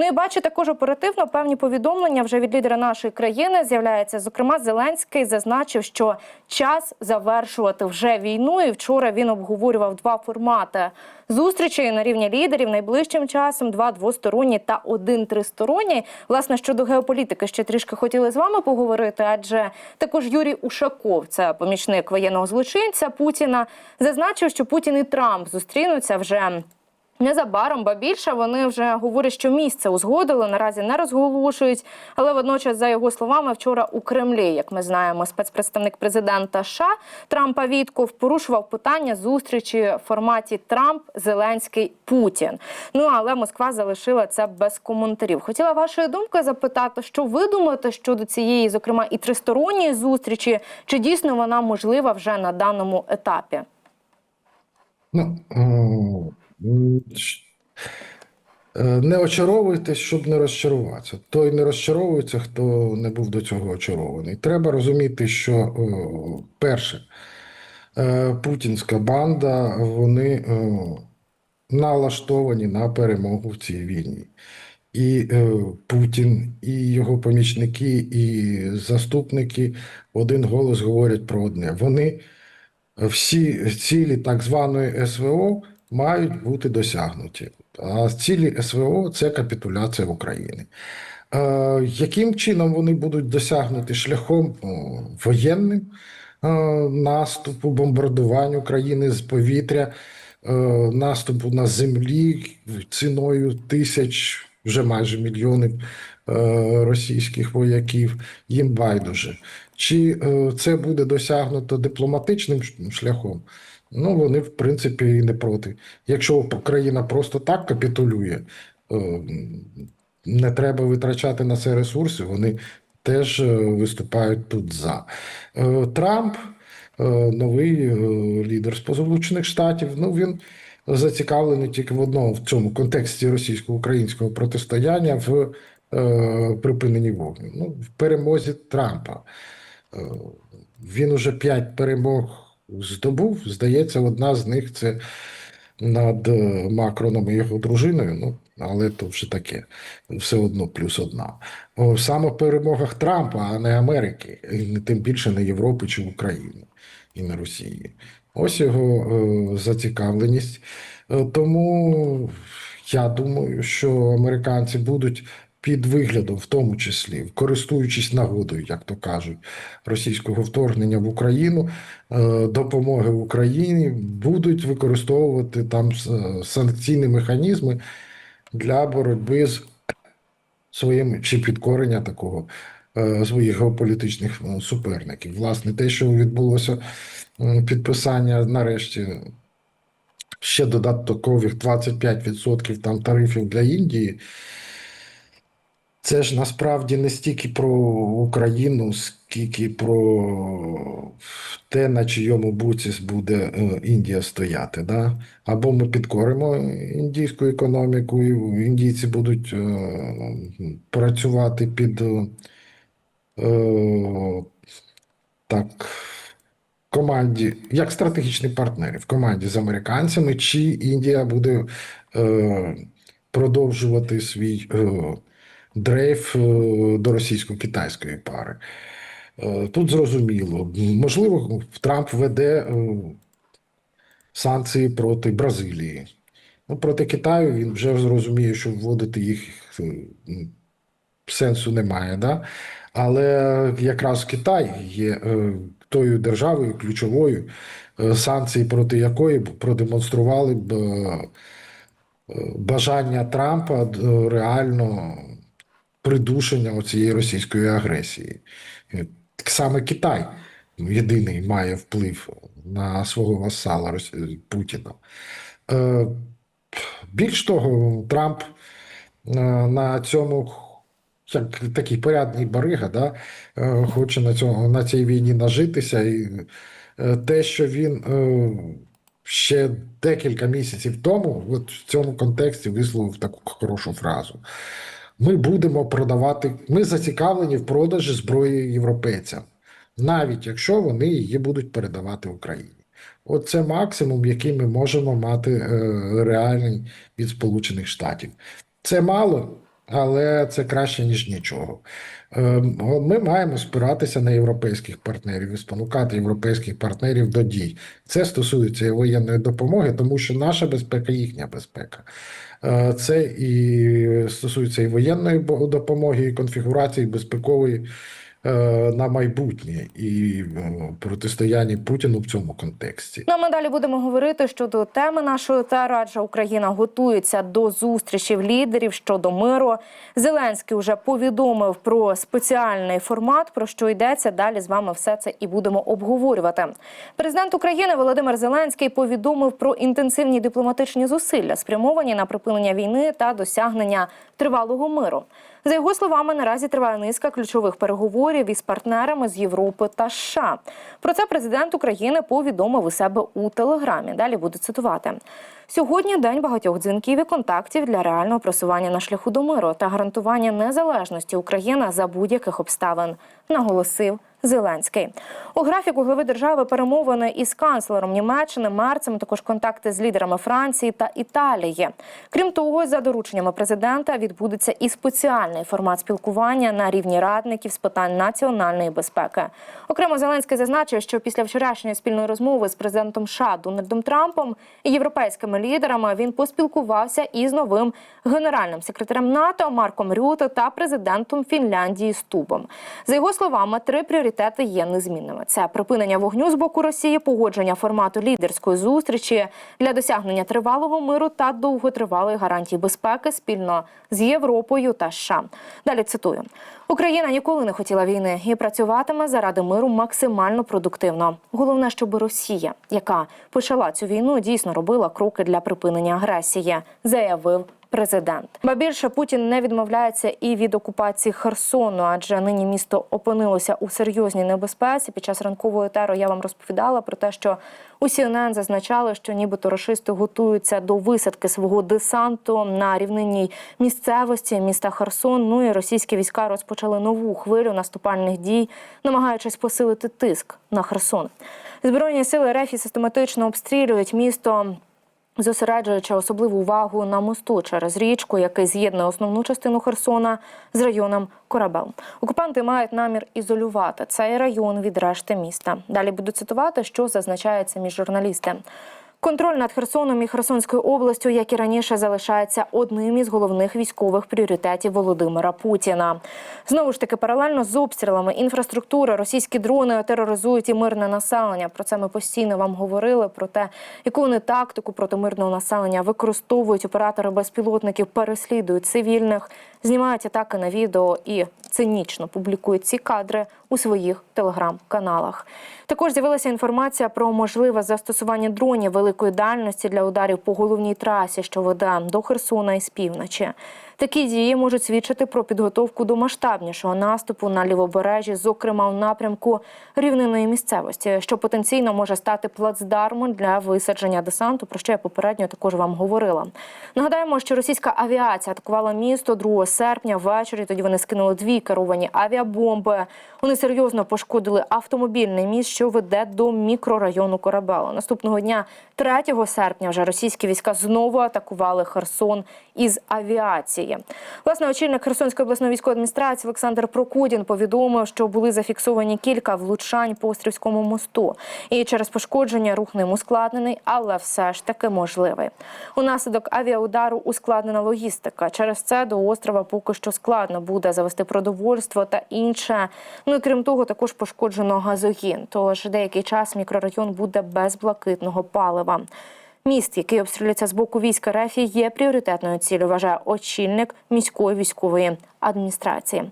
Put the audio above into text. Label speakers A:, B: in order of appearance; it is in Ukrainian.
A: Ну і бачу також оперативно певні повідомлення вже від лідера нашої країни з'являється. Зокрема, Зеленський зазначив, що час завершувати вже війну. І вчора він обговорював два формати зустрічей на рівні лідерів найближчим часом, два двосторонні та один тристоронній. Власне щодо геополітики ще трішки хотіли з вами поговорити, адже також Юрій Ушаков, це помічник воєнного злочинця Путіна, зазначив, що Путін і Трамп зустрінуться вже. Незабаром, ба більше вони вже говорять, що місце узгодили, наразі не розголошують. Але водночас, за його словами, вчора у Кремлі, як ми знаємо, спецпредставник президента США Трампа Вітков порушував питання зустрічі в форматі Трамп, Зеленський, Путін. Ну але Москва залишила це без коментарів. Хотіла вашої думки запитати, що ви думаєте щодо цієї, зокрема, і тристоронньої зустрічі, чи дійсно вона можлива вже на даному етапі?
B: Ну, не очаровуйтесь, щоб не розчаруватися. Той не розчаровується, хто не був до цього очарований. Треба розуміти, що перше, е, путінська банда, вони налаштовані на перемогу в цій війні. І е, Путін, і його помічники, і заступники в один голос говорять про одне. Вони всі цілі так званої СВО мають бути досягнуті. А цілі СВО це капітуляція України. Е, яким чином вони будуть досягнуті шляхом о, воєнним е, наступу, бомбардуванню країни з повітря, е, наступу на землі ціною тисяч, вже майже мільйонів російських вояків, їм байдуже. Чи це буде досягнуто дипломатичним шляхом? Ну, вони, в принципі, і не проти. Якщо країна просто так капітулює, е, не треба витрачати на це ресурси, вони теж е, виступають тут за. Е, Трамп, новий лідер Сполучених Штатів, ну він зацікавлений тільки в одному в цьому контексті російсько-українського протистояння в припиненні вогню. Ну, в перемозі Трампа. Він уже п'ять перемог здобув. Здається, одна з них це над е, Макроном і його дружиною. Ну, але то вже таке, все одно плюс одна. Саме в перемогах Трампа, а не Америки, і тим більше не Європи чи України і не Росії. Ось його е, зацікавленість. Е, тому я думаю, що американці будуть під виглядом, в тому числі, користуючись нагодою, як то кажуть, російського вторгнення в Україну, е, допомоги Україні, будуть використовувати там санкційні механізми для боротьби з своїм чи підкорення такого е, своїх геополітичних е, суперників. Власне, те, що відбулося підписання нарешті ще додаткових 25% там тарифів для Індії. Це ж насправді не стільки про Україну, скільки про те, на чийому боці буде е, Індія стояти. Да? Або ми підкоримо індійську економіку, і індійці будуть е, працювати під е, так, команді, як стратегічні партнери в команді з американцями, чи Індія буде продовжувати свій дрейф е, до російсько-китайської пари. Е, Тут зрозуміло, можливо, Трамп веде е, санкції проти Бразилії. Ну, проти Китаю він вже зрозуміє, що вводити їх сенсу немає. Да? Але якраз Китай є тою державою ключовою, санкції проти якої продемонстрували б бажання Трампа реально придушення цієї російської агресії. Е, Саме Китай єдиний має вплив на свого васала Путіна. Е, Більш того, Трамп е, на цьому як такий порядний барига, да, хоче на, цьому, на цій війні нажитися. І те, що він ще декілька місяців тому, от в цьому контексті висловив таку хорошу фразу. Ми будемо продавати, ми зацікавлені в продажі зброї європейцям, навіть якщо вони її будуть передавати Україні. От це максимум, який ми можемо мати е, реальний від Сполучених Штатів. Це мало, але це краще, ніж нічого. Е, Ми маємо спиратися на європейських партнерів і спонукати європейських партнерів до дій. Це стосується і воєнної допомоги, тому що наша безпека їхня безпека. Е, Це і стосується і воєнної допомоги, і конфігурації безпекової на майбутнє, і е, протистояння Путіну в цьому контексті.
A: Ну, ми далі будемо говорити щодо теми нашої етеру, адже Україна готується до зустрічі лідерів щодо миру. Зеленський вже повідомив про спеціальний формат, про що йдеться. Далі з вами все це і будемо обговорювати. Президент України Володимир Зеленський повідомив про інтенсивні дипломатичні зусилля, спрямовані на припинення війни та досягнення тривалого миру. За його словами, наразі триває низка ключових переговорів із партнерами з Європи та США. Про це президент України повідомив у себе у телеграмі. Далі буду цитувати. Сьогодні день багатьох дзвінків і контактів для реального просування на шляху до миру та гарантування незалежності України за будь-яких обставин, наголосив Зеленський. У графіку глави держави перемовини із канцлером Німеччини Мерцем, також контакти з лідерами Франції та Італії. Крім того, за дорученнями президента відбудеться і спеціальний формат спілкування на рівні радників з питань національної безпеки. Окремо Зеленський зазначив, що після вчорашньої спільної розмови з президентом США Дональдом Трампом і європейськими лідерами він поспілкувався із новим генеральним секретарем НАТО Марком Рюте та президентом Фінляндії Стубом. За його словами, три пріоритети є незмінними: це припинення вогню з боку Росії, погодження формату лідерської зустрічі для досягнення тривалого миру та довготривалої гарантії безпеки спільно з Європою та США. Далі цитую: Україна ніколи не хотіла війни і працюватиме заради миру максимально продуктивно. Головне, щоб Росія, яка почала цю війну, дійсно робила кроки для припинення агресії, заявив. Президент ба більше Путін не відмовляється і від окупації Херсону, адже нині місто опинилося у серйозній небезпеці. Під час ранкової теру я вам розповідала про те, що у CNN зазначали, що нібито рашисти готуються до висадки свого десанту на рівнинній місцевості міста Херсон. Ну і російські війська розпочали нову хвилю наступальних дій, намагаючись посилити тиск на Херсон. Збройні сили РФ систематично обстрілюють місто зосереджуючи особливу увагу на мосту через річку, який з'єднує основну частину Херсона з районом Корабел. Окупанти мають намір ізолювати цей район від решти міста. Далі буду цитувати, що зазначається між журналісти. Контроль над Херсоном і Херсонською областю, як і раніше, залишається одним із головних військових пріоритетів Володимира Путіна. Знову ж таки, паралельно з обстрілами інфраструктури, російські дрони тероризують і мирне населення. Про це ми постійно вам говорили. Про те, яку вони тактику проти мирного населення використовують оператори безпілотників, переслідують цивільних, знімають атаки на відео і цинічно публікують ці кадри у своїх телеграм-каналах. Також з'явилася інформація про можливе застосування дронів великої дальності для ударів по головній трасі, що веде до Херсона і з півночі. Такі дії можуть свідчити про підготовку до масштабнішого наступу на лівобережжі, зокрема у напрямку рівнинної місцевості, що потенційно може стати плацдармом для висадження десанту, про що я попередньо також вам говорила. Нагадаємо, що російська авіація атакувала місто 2 серпня ввечері. Тоді вони скинули дві керовані авіабомби. Вони серйозно пошкодили автомобільний міст, що веде до мікрорайону Корабела. Наступного дня, 3 серпня, вже російські війська знову атакували Херсон із авіації. Власне, очільник Херсонської обласної військової адміністрації Олександр Прокудін повідомив, що були зафіксовані кілька влучань по Острівському мосту. І через пошкодження рух ним ускладнений, але все ж таки можливий. Унаслідок авіаудару ускладнена логістика. Через це до острова поки що складно буде завести продовольство та інше. Ну і крім того, також пошкоджено газогін. Тож деякий час мікрорайон буде без блакитного палива. Міст, який обстрілюється з боку війська РФ, є пріоритетною ціллю, вважає очільник міської військової адміністрації.